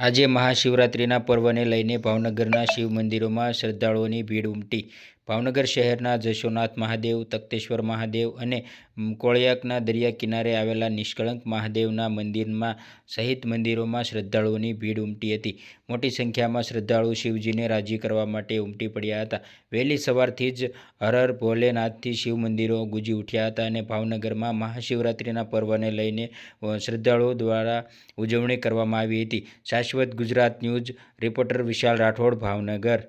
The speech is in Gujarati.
આજે મહાશિવરાત્રિના પર્વને લઈને ભાવનગરના શિવ મંદિરોમાં શ્રદ્ધાળુઓની ભીડ ઉમટી. ભાવનગર શહેરના જશોનાથ મહાદેવ, તખતેશ્વર મહાદેવ અને કોળિયાકના દરિયા કિનારે આવેલા નિષ્કળંક મહાદેવના મંદિરમાં સહિત મંદિરોમાં શ્રદ્ધાળુઓની ભીડ ઉમટી હતી. મોટી સંખ્યામાં શ્રદ્ધાળુ શિવજીને રાજી કરવા માટે ઉમટી પડ્યા હતા. વહેલી સવારથી જ હર હર ભોલેનાથથી શિવ મંદિરો ગુંજી ઉઠ્યા હતા અને ભાવનગરમાં મહાશિવરાત્રિના પર્વને લઈને શ્રદ્ધાળુઓ દ્વારા ઉજવણી કરવામાં આવી હતી. Shashwat Gujarat news, reporter Vishal Rathod, Bhavnagar.